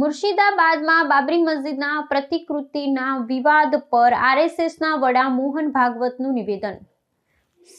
મુર્શિદાબાદમાં બાબરી મસ્જિદના પ્રતિકૃતિના વિવાદ પર આરએસએસના વડા મોહન ભાગવતનું નિવેદન.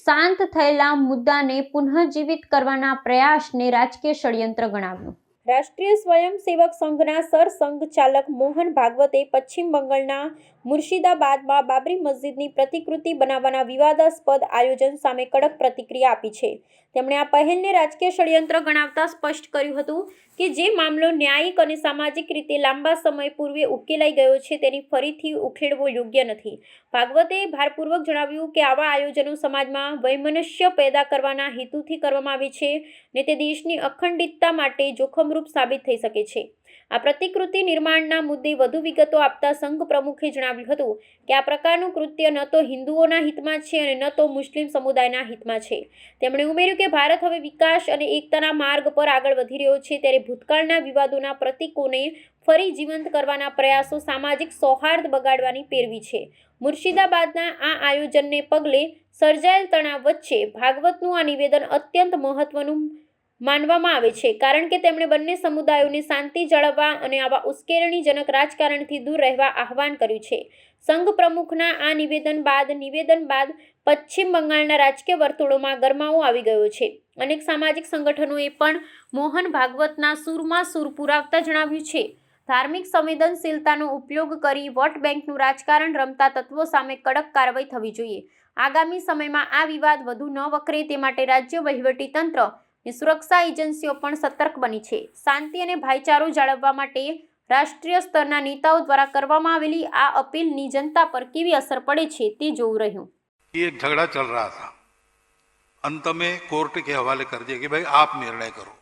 શાંત થયેલા મુદ્દાને પુનઃજીવિત કરવાના પ્રયાસને રાજકીય ષડયંત્ર ગણાવ્યું. રાષ્ટ્રીય સ્વયંસેવક સંઘના સરસંઘ ચાલક મોહન ભાગવતે પશ્ચિમ બંગાળના મુર્શિદાબાદમાં બાબરી મસ્જિદની પ્રતિકૃતિ બનાવવાના વિવાદાસ્પદ આયોજન સામે કડક પ્રતિક્રિયા આપી છે. તેમણે આ પહેલને રાજકીય ષડયંત્ર ગણાવતા સ્પષ્ટ કર્યું હતું કે જે મામલો ન્યાયિક અને સામાજિક રીતે લાંબા સમય પૂર્વે ઉકેલાઈ ગયો છે તેની ફરીથી ઉખેડવો યોગ્ય નથી. ભાગવતે ભારપૂર્વક જણાવ્યું કે આવા આયોજનો સમાજમાં વૈમનસ્ય પેદા કરવાના હેતુથી કરવામાં આવે છે ને તે દેશની અખંડિતતા માટે જોખમરૂપ સાબિત થઈ શકે છે. આ પ્રતિકૃતિ નિર્માણના મુદ્દે વધુ વિગતો આપતા સંઘ પ્રમુખે જણાવ્યું હતું કે, આ પ્રકારનું કૃત્ય ન તો હિન્દુઓના હિતમાં છે અને ન તો મુસ્લિમ સમુદાયના હિતમાં છે. તેમણે ઉમેર્યું કે, ભારત હવે વિકાસ અને એકતાના માર્ગ પર આગળ વધી રહ્યો છે ત્યારે ભૂતકાળના વિવાદોના પ્રતિકોને ફરી જીવંત કરવાના પ્રયાસો સામાજિક સૌહાર્દ બગાડવાની પેરવી છે. મુર્શિદાબાદના આ આયોજનને પગલે સર્જાયેલ તણાવ વચ્ચે ભાગવતનું આ નિવેદન અત્યંત મહત્વનું માનવામાં આવે છે, કારણ કે તેમણે બંને સમુદાયોને શાંતિ જાળવવા અને આવા ઉશ્કેરણીજનક રાજકારણથી દૂર રહેવા આહવાન કર્યું છે. સંઘ પ્રમુખના આ નિવેદન બાદ નિવેદન બાદ પશ્ચિમ બંગાળના રાજકીય વર્તુળોમાં ગરમાવો આવી ગયો છે. અનેક સામાજિક સંગઠનોએ પણ મોહન ભાગવતના સૂરમાં સૂર પુરાવતા જણાવ્યું છે. ધાર્મિક સંવેદનશીલતાનો ઉપયોગ કરી વોટ બેંકનું રાજકારણ રમતા તત્વો સામે કડક કાર્યવાહી થવી જોઈએ. આગામી સમયમાં આ વિવાદ વધુ ન વકરે તે માટે રાજ્ય વહીવટીતંત્ર ને સુરક્ષા એજન્સીઓ પણ સતર્ક બની છે શાંતિ અને ભાઈચારો જાળવવા માટે રાષ્ટ્રીય સ્તરના નેતાઓ દ્વારા કરવામાં આવેલી આ અપીલની જનતા પર કેવી અસર પડે છે તે જોવું રહ્યું ये एक झगड़ा चल रहा था अंत में कोर्ट के हवाले कर दिया कि भाई आप निर्णय करो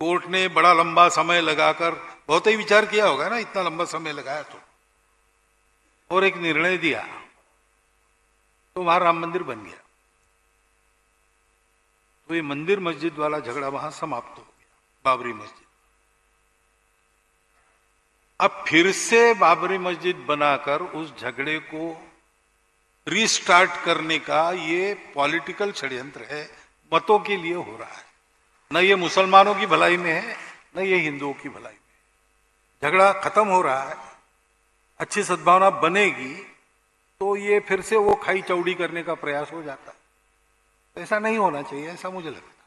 कोर्ट ने बड़ा लंबा समय लगाकर बहुत ही विचार किया होगा ना इतना लंबा समय लगाया तो और एक निर्णय दिया तो वहां राम मंदिर बन गया तो ये मंदिर मस्जिद वाला झगड़ा वहाँ समाप्त हो गया, बाबरी मस्जिद। अब फिर से बाबरी मस्जिद बनाकर उस झगड़े को रीस्टार्ट करने का ये पॉलिटिकल षड्यंत्र है, मतों के लिए हो रहा है। न ये मुसलमानों की भलाई में है, न ये हिंदुओं की भलाई में। झगड़ा खत्म हो रहा है, अच्छी सद्भावना बनेगी तो ये फिर से वो खाई चौड़ी करने का प्रयास हो जाता है। ऐसा नहीं होना चाहिए ऐसा मुझे लगता है